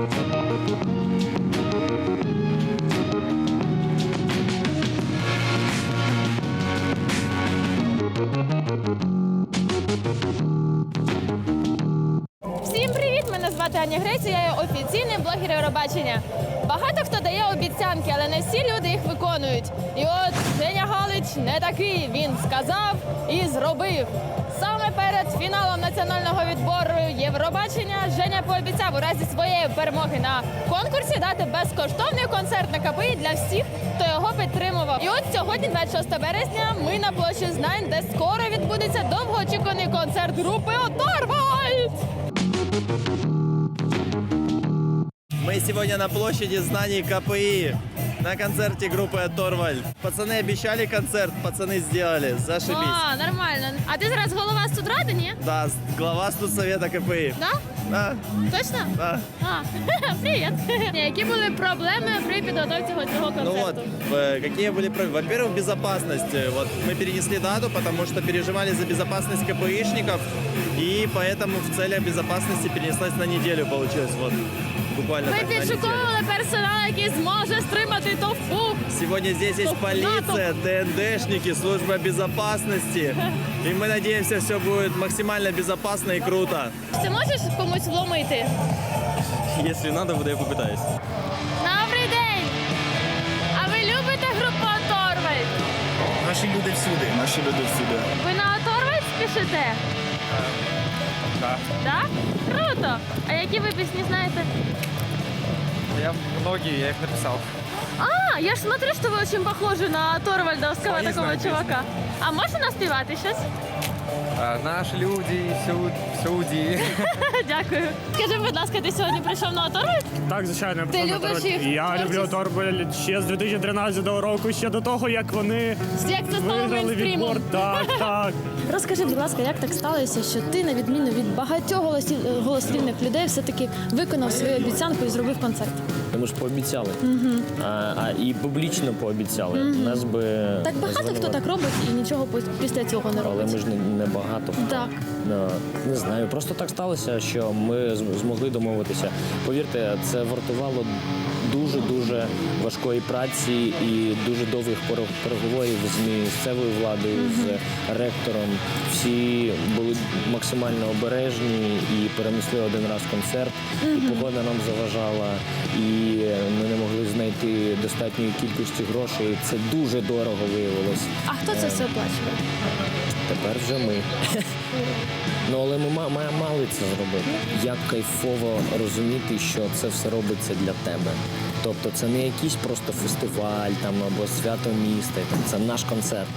Всім привіт! Мене звати Аня Греція, я офіційний блогер Євробачення. Багато хто дає обіцянки, але не всі люди їх виконують. І от Женя Галич не такий. Він сказав і зробив. Саме перед фіналом національного відбору Євробачення Женя пообіцяв у разі своєї перемоги на конкурсі дати безкоштовний концерт на КПІ для всіх, хто його підтримував. І от сьогодні, 26 березня, ми на площі знань, де скоро відбудеться довгоочікуваний концерт групи Оторвальд. Мы сегодня на площади знаний КПИ на концерте группы Торваль. Пацаны обещали концерт, пацаны сделали, зашибись. А, нормально. А ти зараз голова студради, ні? Да, с- глава студсовета КПИ. Да? Да, Точно? да. А, привіт. Які були проблеми при підготовці цього Ну вот, концерту? э, какие были проблемы? Во-первых, безопасность. Э, Вот мы перенесли дату, потому что переживали за безопасность КПИшников, и поэтому в целях безопасности перенеслась на неделю, получилось, вот, Так, на підшуковували персонал, який зможе стримати товпу. Сегодня здесь есть Стоп, полиция, ТНДшники, служба безопасности. И мы надеемся, все будет максимально безопасно и круто. Ти можеш комусь вломити? Если надо, буду я попытаюсь. Добрий день! А ви любите групу Оторвальд? Наші люди всюди. Наші люди всюди. Ви на Оторвальд спішите? Так. Так? Круто! А які ви пісні знаєте? Я многие, я их написал. А, я ж смотрю, что вы очень похожи на Торвальдовского Свои такого знаю чувака. А можете наспівати щось? Наші люди всюди. Дякую. Скажи, будь ласка, ти сьогодні прийшов на Оторвальд? Так, звичайно, Ти я любиш їх Я творчість? люблю Торбель ще з 2013 року, ще до того, як вони Як це стало виграли мейнстрімом? відбор. Так, так. Розкажи, будь ласка, як так сталося, що ти, на відміну від багатьох голосів, голослівних людей, все-таки виконав свою обіцянку і зробив концерт? Ми ж пообіцяли. А, а і публічно пообіцяли. Нас би Так багато хто так робить і нічого пос- після цього не Але робить. ми ж не, не багато. Так. Ну, Не знаю, просто так сталося, що ми з- змогли домовитися. Повірте, це вартувало дуже дуже важкої праці і дуже довгих пере- переговорів з місцевою владою, з ректором. Всі були максимально обережні і перенесли один раз концерт. І погода нам заважала, і ми не могли знайти достатньої кількості грошей. Це дуже дорого виявилось. А хто це все оплачує? Тепер вже ми. Ну, але ми ма- ма- мали це зробити. Як кайфово розуміти, що це все робиться для тебе. Тобто це не якийсь просто фестиваль там або свято міста. там, Це наш концерт.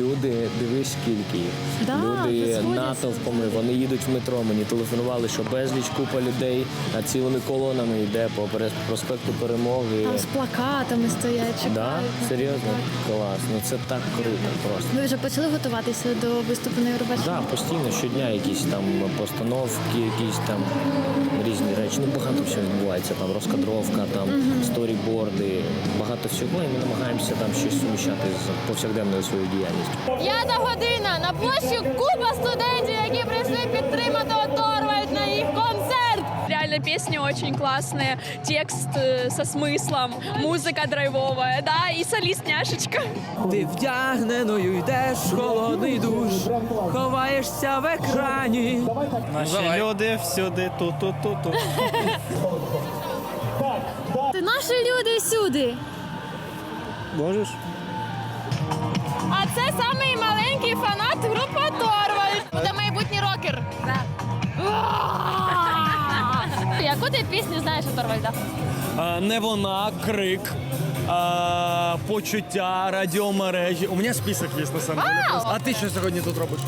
Люди, дивись, скільки їх. Да, Люди натовпами, вони їдуть в метро. Мені телефонували, що безліч купа людей а цілими колонами йде по проспекту Перемоги. Там з плакатами стоять, чекають. Да? Серйозно? Клас. Ну це так круто просто. Ви вже почали готуватися до виступу на Євробаченні? Так, постійно щодня якісь там постановки, якісь там різні речі. Ну багато всього відбувається. Там розкадровка, там сторіборди, багато всього. І ми намагаємося там щось суміщати з повсякденною своєю діяльністю. П'ята година на площі купа студентів, песни очень классные, текст э, со смыслом, музыка драйвовая, да, и солист няшечка. Ти вдягненою йдеш в холодний душ, ховаєшся в екрані. Наши люди всюди, ту-ту-ту-ту. Ти наші люди сюди. Можешь? А це самий маленький фанат Ти пісню знаєш у Оторвальда? не вона, крик, а, почуття, радіомережі. У мене список є на самом деле. Вау! А ти що сьогодні тут робиш?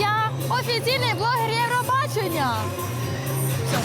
Я офіційний блогер Євробачення. Все.